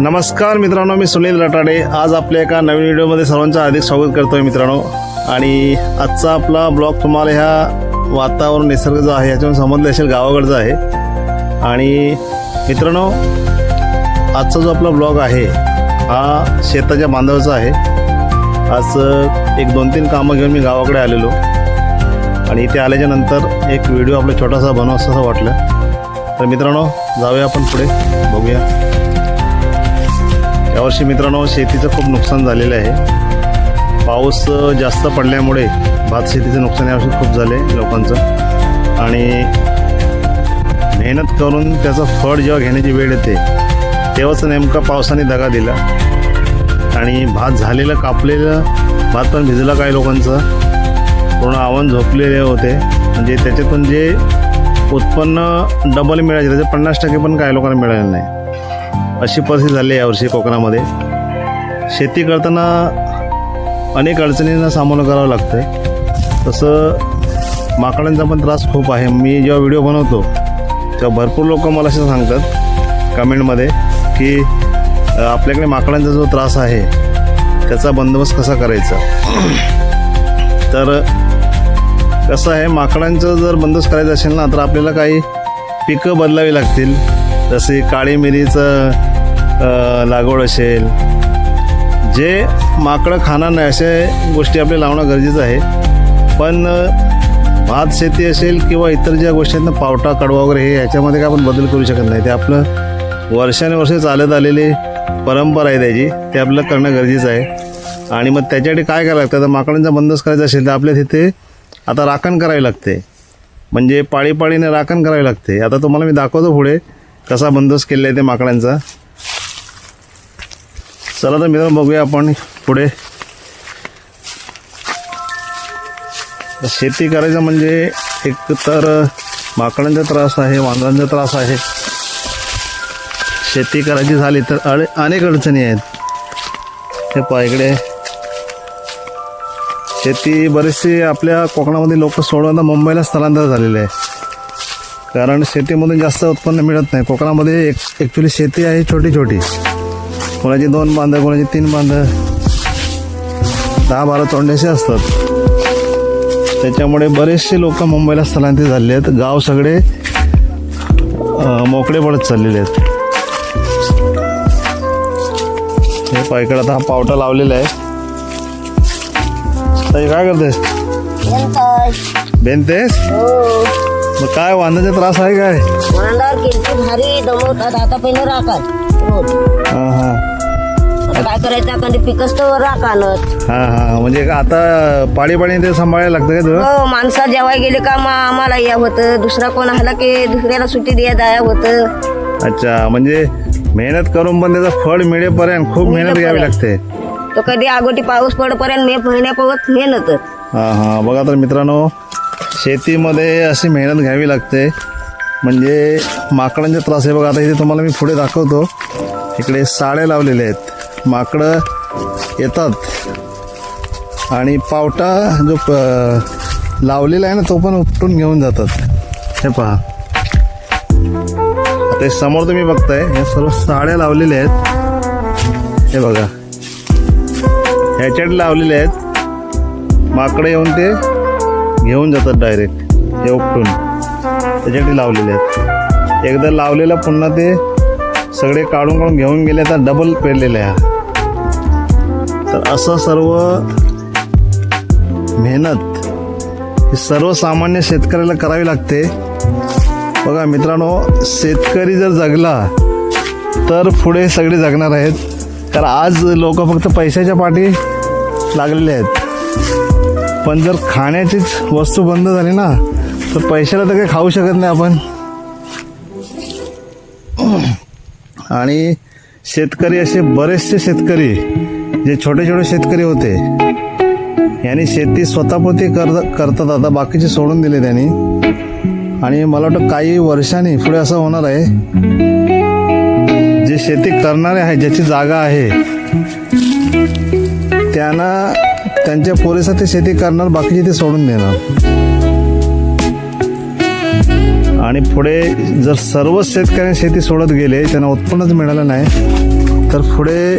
नमस्कार मित्रांनो मी सुनील रटाडे आज आपल्या एका नवीन व्हिडिओमध्ये सर्वांचं हार्दिक स्वागत करतोय मित्रांनो. आणि आजचा आपला ब्लॉग तुम्हाला ह्या वातावरण निसर्ग जो आहे याच्यावर समजले असेल गावाकडचं आहे. आणि मित्रांनो आजचा जो आपला ब्लॉग आहे हा शेताच्या बांधावरचा आहे. आज एक दोन तीन कामं घेऊन मी गावाकडे आलेलो. आणि इथे आल्याच्यानंतर एक व्हिडिओ आपला छोटासा बनव असं वाटलं. तर मित्रांनो जाऊया आपण पुढे. बघूया. यावर्षी मित्रांनो शेतीचं खूप नुकसान झालेलं आहे. पाऊस जास्त पडल्यामुळे भात शेतीचं नुकसान यावर्षी खूप झाले लोकांचं. आणि मेहनत करून त्याचं फळ जेव्हा घेण्याची वेळ येते तेव्हाच नेमका पावसाने दगा दिला. आणि भात झालेलं कापलेलं भात पण भिजला काही लोकांचं? पूर्ण आव्हान झोपलेले होते. म्हणजे त्याच्यातून जे उत्पन्न डबल मिळायचे त्याचे पन्नास टक्के पण काही लोकांना मिळालेलं नाही. अशी परिस्थिती झाली आहे यावर्षी कोकणामध्ये. शेती करताना अनेक अडचणींना सामोरं करावं लागतं तसं माकडांचा पण त्रास खूप आहे. मी जेव्हा व्हिडिओ बनवतो तेव्हा भरपूर लोक मला असं सांगतात कमेंटमध्ये की आपल्याकडे माकडांचा जो त्रास आहे त्याचा बंदोबस्त कसा करायचा? तर कसं आहे माकडांचं जर बंदोबस्त करायचं असेल ना तर आपल्याला काही पिकं बदलावी लागतील. जसे काळी मिरीचं लागवड असेल जे माकडं खाणार नाही अशा गोष्टी आपल्याला लावणं गरजेचं आहे. पण भात शेती असेल किंवा इतर ज्या गोष्टी आहेत ना पावटा कडवा वगैरे हे ह्याच्यामध्ये काय आपण बदल करू शकत नाही. ते आपलं वर्षानुवर्षे चालत आलेली परंपरा आहे त्याची. ते आपल्याला करणं गरजेचं आहे. आणि मग त्याच्यासाठी काय करावं लागतं? तर माकडांचा बंदोबस्त करायचा असेल तर आपल्या तिथे आता राखण करावी लागते. म्हणजे पाळी पाळीने राखण करावी लागते. आता तुम्हाला मी दाखवतो पुढे. कसा बंदोबस्त केलेला आहे ते माकडांचा. चला तर मित्रांनो बघूया आपण पुढे. शेती करायचं म्हणजे एक तर माकडांचा त्रास आहे वांदरांचा त्रास आहे. शेती करायची झाली तर अडे अनेक अडचणी आहेत. हे पायकडे शेती बरेचसे आपल्या कोकणामध्ये लोक सोडवता मुंबईला स्थलांतर झालेले आहे. कारण शेतीमधून जास्त उत्पन्न मिळत नाही. कोकणामध्ये एक ॲक्च्युली शेती आहे छोटी छोटी. कोणाची दोन बांध कोणाची तीन बांध. दहा बारा तोंड्याचे असतात. त्याच्यामुळे बरेचसे लोक मुंबईला स्थलांतरित झालेले आहेत. गाव सगळे मोकळे पडत चाललेले आहेत. हे पायकडे आता हा पावटा लावलेला आहे. ताई काय करतेस? बेनतेस मग काय वांद्याचा त्रास आहे काय? किती भारी दमवतात. आता पहिलं रोज. हां हां. आता काय करायचं? कधी पिकच तर राखानच हां हां. म्हणजे आता पाळी पाळी ते सांभाळायला लागतं का तुला? हो माणसा जेवाय गेले का मग आम्हाला या होतं. दुसरा कोण आला की दुसऱ्याला सुट्टी द्या जाया होतं. अच्छा म्हणजे मेहनत करून पण त्याचं फळ मिळेपर्यंत खूप मेहनत घ्यावी लागते. तो कधी अगोटी पाऊस पडपर्यंत मे महिन्यापर्यंत मेहनतच. हां हां. बघा तर मित्रांनो शेतीमध्ये अशी मेहनत घ्यावी लागते. म्हणजे माकडांचे त्रास आहे बघा. आता इथे तुम्हाला मी पुढे दाखवतो. इकडे साड्या लावलेल्या आहेत. माकडं येतात. आणि पावटा जो प लावलेला आहे ना तो पण उपटून घेऊन जातात. हे पहा. आता समोर तुम्ही बघताय हे सर्व साड्या लावलेल्या आहेत. हे बघा. ह्याच्यात लावलेले आहेत. माकडे येऊन ते घेऊन जातात डायरेक्ट हे उपटून. त्याच्यासाठी लावलेले आहेत. एकदा लावलेलं पुन्हा ते सगळे काढून काढून घेऊन गेले तर डबल पेरलेले आहे. तर असं सर्व मेहनत ही सर्वसामान्य शेतकऱ्याला करावी लागते. बघा मित्रांनो शेतकरी जर जगला तर पुढे सगळे जगणार आहेत. तर आज लोक फक्त पैशाच्या पाठी लागलेले आहेत. पण जर खाण्याचीच वस्तू बंद झाली ना तर पैशाला तर काही खाऊ शकत नाही आपण. आणि शेतकरी असे बरेचसे शेतकरी जे छोटे छोटे शेतकरी होते यांनी शेती स्वतःपुरती कर करतात आता बाकीचे सोडून दिले त्यांनी. आणि मला वाटतं काही वर्षांनी पुढे असं होणार आहे. जे शेती करणारे आहे ज्याची जागा आहे त्यांना त्यांच्या पोरीसाठी शेती करणार बाकीचे ते सोडून देणार. आणि पुढे जर सर्वच शेतकऱ्यांनी शेती सोडत गेले त्यांना उत्पन्नच मिळालं नाही तर पुढे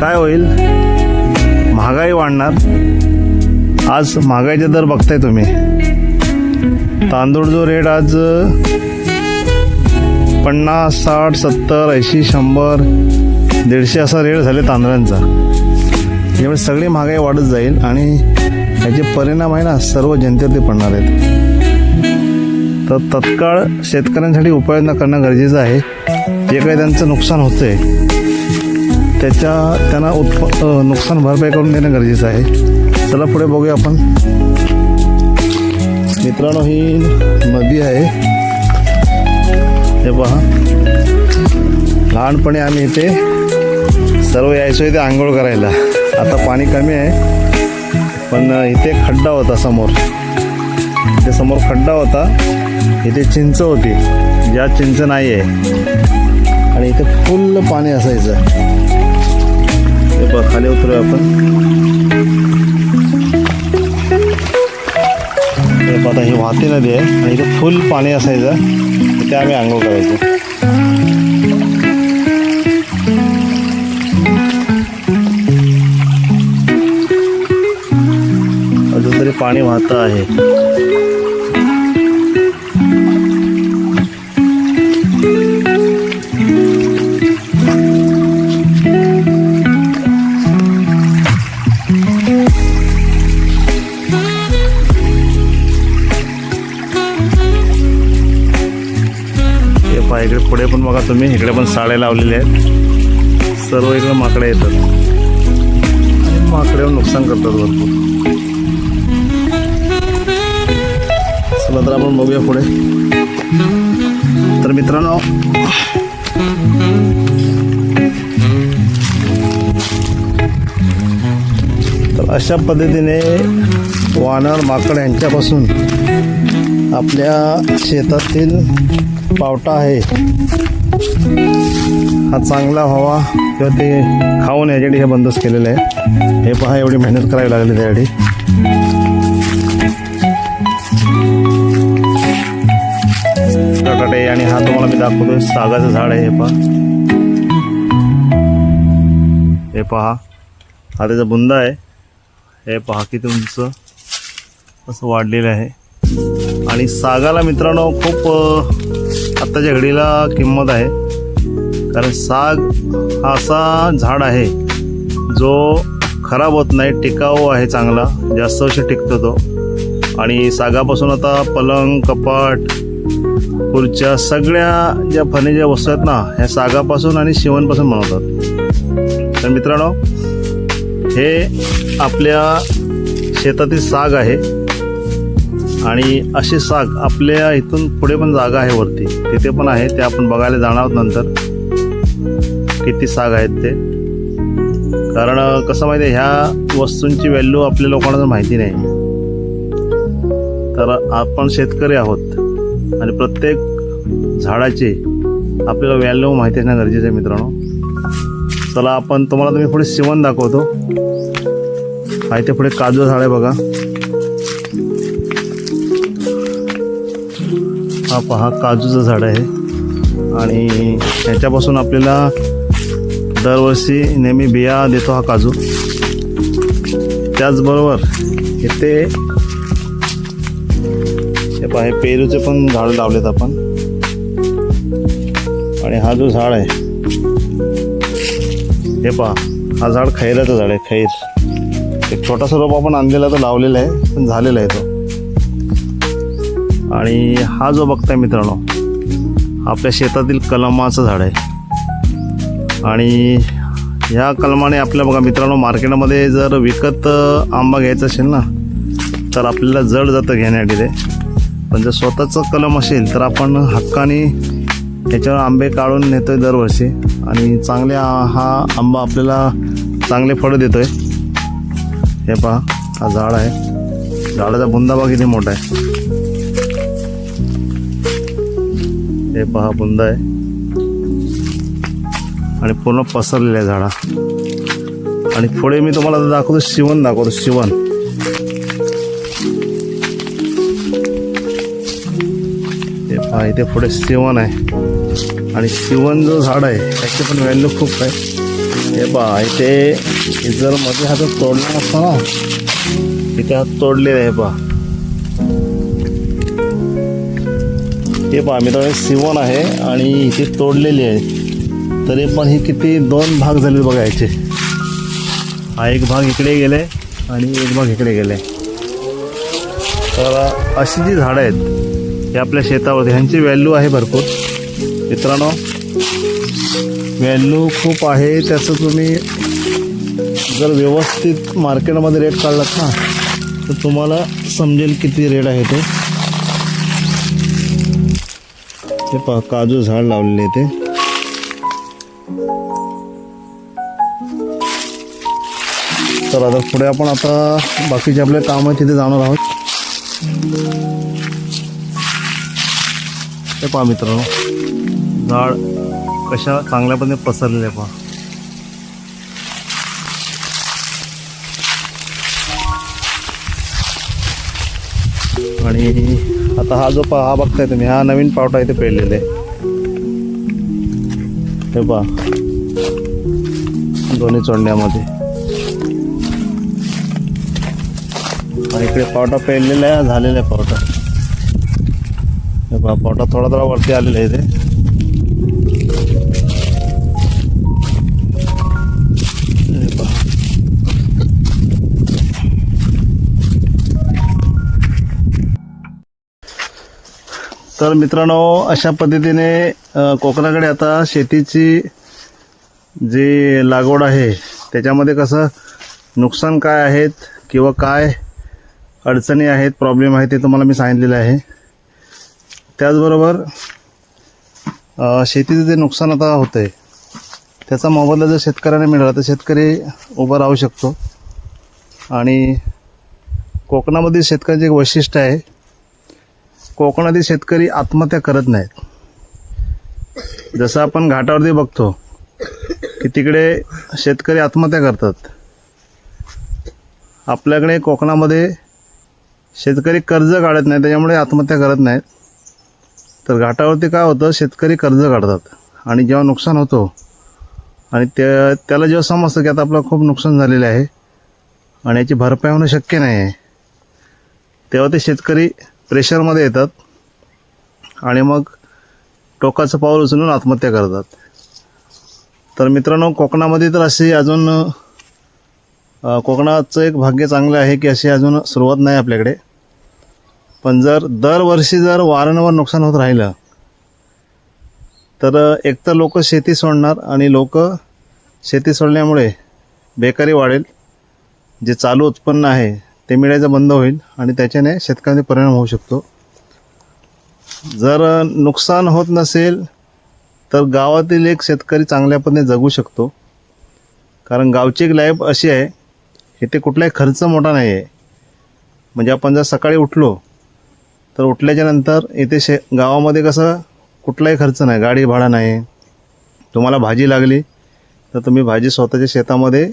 काय होईल? महागाई वाढणार. आज महागाईचे दर बघताय तुम्ही. तांदूळ जो रेट आज पन्नास साठ सत्तर ऐंशी शंभर दीडशे असा रेट झाले तांदळांचा. यामुळे सगळी महागाई वाढत जाईल आणि याचे परिणाम आहे ना सर्व जनतेवरती पडणार आहेत. तर तत्काळ शेतकऱ्यांसाठी उपाययोजना करणं गरजेचं आहे. जे काही त्यांचं नुकसान होतं आहे त्याच्या त्यांना उत्प नुकसान भरपाई करून देणं गरजेचं आहे. चला पुढे बघूया आपण. मित्रांनो ही नदी आहे. हे पहा लहानपणी आम्ही इथे सर्व यायचो इथे आंघोळ करायला. आता पाणी कमी आहे. पण इथे खड्डा होता समोर. इथे समोर खड्डा होता. इथे चिंच होती. ज्या चिंच नाही आहे आणि इथे फुल्ल पाणी असायचं. हे बघ खाली उतरूया आपण. आता ही वाहती नदी आहे आणि इथं फुल पाणी असायचं. तिथे आम्ही आंघोळ करायचो. अजून तरी पाणी वाहतं आहे. बघा तुम्ही इकडे पण साड्या लावलेल्या आहेत. सर्व इकडे माकडे येतात. आणि माकड्यावर नुकसान करतात भरपूर. चला तर आपण बघूया पुढे. तर मित्रांनो तर अशा पद्धतीने वानर माकड यांच्यापासून आपल्या शेतातील पावटा आहे. हा चांगला व्हावा किंवा ते खाऊन याच्यासाठी हे बंदोबस्त केलेलं आहे. हे पहा एवढी मेहनत करावी लागली त्यासाठी. बटाटे आणि हा तुम्हाला मी दाखवतोय सागाचं झाड आहे हे पहा. हे पहा हा त्याचा बुंदा आहे. हे पहा की तुमचं असं वाढलेलं आहे. आणि सागाला मित्रांनो खूप आत्ताच्या घडीला किंमत आहे. कारण साग हा असा झाड आहे जो खराब होत नाही टिकाऊ आहे चांगला जास्त वर्ष टिकतो तो. आणि सागापासून आता पलंग कपाट खुर्च्या सगळ्या ज्या फर्निचर वस्तू आहेत ना ह्या सागापासून आणि शिवणपासून बनवतात. तर मित्रांनो हे आपल्या शेतातील साग आहे. आणि असे साग आपल्या इथून पुढे पण जागा आहे वरती. तिथे पण आहे ते आपण बघायला जाणार आहोत नंतर. किती साग आहेत ते. कारण कसं माहिती आहे ह्या वस्तूंची व्हॅल्यू आपल्या लोकांना माहिती नाही. तर आपण शेतकरी आहोत. आणि प्रत्येक झाडाची आपल्याला व्हॅल्यू माहिती असणं गरजेचं आहे मित्रांनो. चला आपण तुम्हाला तुम्ही पुढे शिवण दाखवतो. माहिती इथे पुढे काजू झाड आहे बघा. हा पहा काजूचं झाड आहे. आणि ह्याच्यापासून आपल्याला दरवर्षी नेहमी बिया देतो हा काजू. त्याचबरोबर इथे हे पहा हे पेरूचे पण झाड लावलेत आपण. आणि हा जो झाड आहे हे पहा हा झाड खैराचं झाड आहे खैर. एक छोटासा रोप आपण आणलेला तो लावलेला आहे पण झालेला आहे तो. आणि हा जो बघताय मित्रांनो आपल्या शेतातील कलमाचं झाड आहे. आणि ह्या कलमाने आपल्या बघा मित्रांनो मार्केटमध्ये जर विकत आंबा घ्यायचा असेल ना तर आपल्याला जड जातं घेण्यासाठी ते. पण जर स्वतःचं कलम असेल तर आपण हक्काने ह्याच्यावर आंबे काढून नेतोय दरवर्षी. आणि चांगले हा आंबा आपल्याला चांगले फळं देतोय. हे पहा हा झाड आहे. झाडाचा बुंदा बघा किती मोठा आहे. हे पहा बुंद आहे. आणि पूर्ण पसरलेलं आहे झाडा. आणि पुढे मी तुम्हाला दाखवतो शिवण दाखवतो शिवण. हे पहा इथे पुढे शिवण आहे. आणि शिवण जो झाड आहे त्याची पण व्हॅल्यू खूप आहे. हे पहा इथे जर मध्ये हात तोडला असता ना इथे हात तोडलेला आहे पहा. हे पहा मित्रांनो सिवण आहे आणि इथे तोडलेली आहे. तरी पण ही किती दोन भाग झाले बघा याचे. हा एक भाग इकडे गेले आणि एक भाग इकडे गेले तर अशी जी झाडं आहेत हे आपल्या शेतावरती ह्यांची व्हॅल्यू आहे भरपूर. मित्रांनो व्हॅल्यू खूप आहे त्याचं तुम्ही जर व्यवस्थित मार्केटमध्ये रेट काढलात ना तर तुम्हाला समजेल किती रेट आहे ते. हे पहा काजू झाड लावलेले आहे ते. तर आता पुढे आपण आता बाकीचे आपले काम आहे तिथे जाणार आहोत. हे पहा मित्रांनो झाड कशा चांगल्या पद्धतीने पसरलेले आहे पहा. आणि आता हा जो पहा हा बघताय तुम्ही हा नवीन पावटा इथे पेरलेला आहे. हे पहा. दोन्ही चोंड्यामध्ये. आणि इकडे पावटा पेरलेला आहे झालेला आहे पावटा. हे पहा पावटा थोडा थोडा वरती आलेला आहे इथे. तर मित्रांनो अशा पद्धतीने कोकणाकडे आता शेतीची जी लागवड आहे त्याच्यामध्ये कसं नुकसान काय आहेत किंवा काय अडचणी आहेत प्रॉब्लेम आहेत ते तुम्हाला मी सांगितलेलं आहे. त्याचबरोबर शेतीचं जे नुकसान आता होतं आहे त्याचा मोबदला जर शेतकऱ्याने मिळाला तर शेतकरी उभा राहू शकतो. आणि कोकणामधील शेतकऱ्याचे एक वैशिष्ट्य आहे कोकणातील शेतकरी आत्महत्या करत नाहीत. जसं आपण घाटावरती बघतो की तिकडे शेतकरी आत्महत्या करतात. आपल्याकडे कोकणामध्ये शेतकरी कर्ज काढत नाही त्याच्यामुळे आत्महत्या करत नाहीत. तर घाटावरती काय होतं शेतकरी कर्ज काढतात. आणि जेव्हा नुकसान होतो आणि त्या त्याला जेव्हा समजतं की आता आपलं खूप नुकसान झालेलं आहे आणि याची भरपाई होणं शक्य नाही आहे तेव्हा ते शेतकरी प्रेशरमध्ये येतात. आणि मग टोकाचं पाऊल उचलून आत्महत्या करतात. तर मित्रांनो कोकणामध्ये तर अशी अजून कोकणाचं एक भाग्य चांगलं आहे की अशी अजून सुरुवात नाही आपल्याकडे. पण जर दरवर्षी जर वारंवार नुकसान होत राहिलं तर एकतर लोक शेती सोडणार आणि लोक शेती सोडल्यामुळे बेकारी वाढेल. जे चालू उत्पन्न आहे ते मिळायचं बंद होईल आणि त्याच्याने शेतकऱ्यांचे परिणाम होऊ शकतो. जर नुकसान होत नसेल तर गावातील एक शेतकरी चांगल्या पद्धतीने जगू शकतो. कारण गावची एक लाईफ अशी आहे इथे कुठलाही खर्च मोठा नाही आहे म्हणजे आपण जर सकाळी उठलो तर उठल्याच्यानंतर इथे शे गावामध्ये कसं कुठलाही खर्च नाही गाडी भाडा नाही. तुम्हाला भाजी लागली तर तुम्ही भाजी स्वतःच्या शेतामध्ये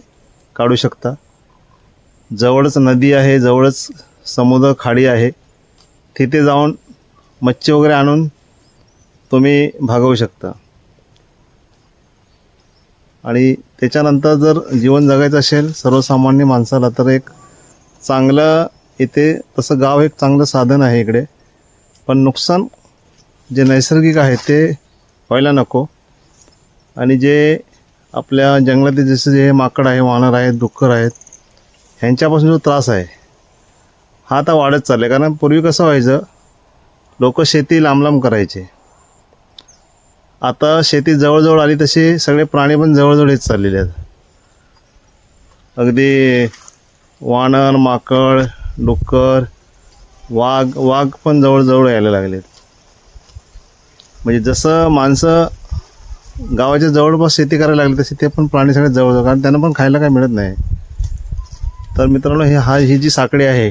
काढू शकता. जवळच नदी आहे जवळच समुद्र खाडी आहे. तिथे जाऊन मच्छी वगैरे आणून तुम्ही भागवू शकता. आणि त्याच्यानंतर जर जीवन जगायचं असेल सर्वसामान्य माणसाला तर एक चांगलं इथे तसं गाव एक चांगलं साधन आहे इकडे. पण नुकसान जे नैसर्गिक आहे ते व्हायला नको. आणि जे आपल्या जंगलातील जसे जे माकड आहे वानर आहेत डुक्कर आहेत ह्यांच्यापासून जो त्रास आहे हा आता वाढत चालला आहे कारण पूर्वी कसं व्हायचं लोक शेती लांब लांब करायचे. आता शेती जवळजवळ आली तसे सगळे प्राणी पण जवळजवळ येत चाललेले आहेत. अगदी वानर माकड डुक्कर वाघ वाघ पण जवळजवळ यायला लागलेत. म्हणजे जसं माणसं गावाच्या जवळपास शेती करायला लागली तसे ते पण प्राणी सगळे जवळजवळ कारण त्यांना पण खायला काय मिळत नाही. तर मित्रांनो हे हा ही जी साखळी आहे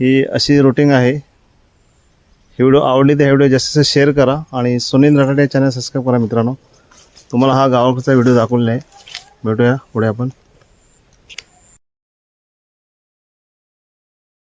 ही अशी रुटीन आहे. ही व्हिडिओ आवडली तर हा व्हिडिओ जास्तीत जास्त शेअर करा आणि सुनील रटाटे चॅनल सबस्क्राईब करा मित्रांनो. तुम्हाला हा गावाकडचा व्हिडिओ दाखवलेला आहे. भेटूया पुढे आपण.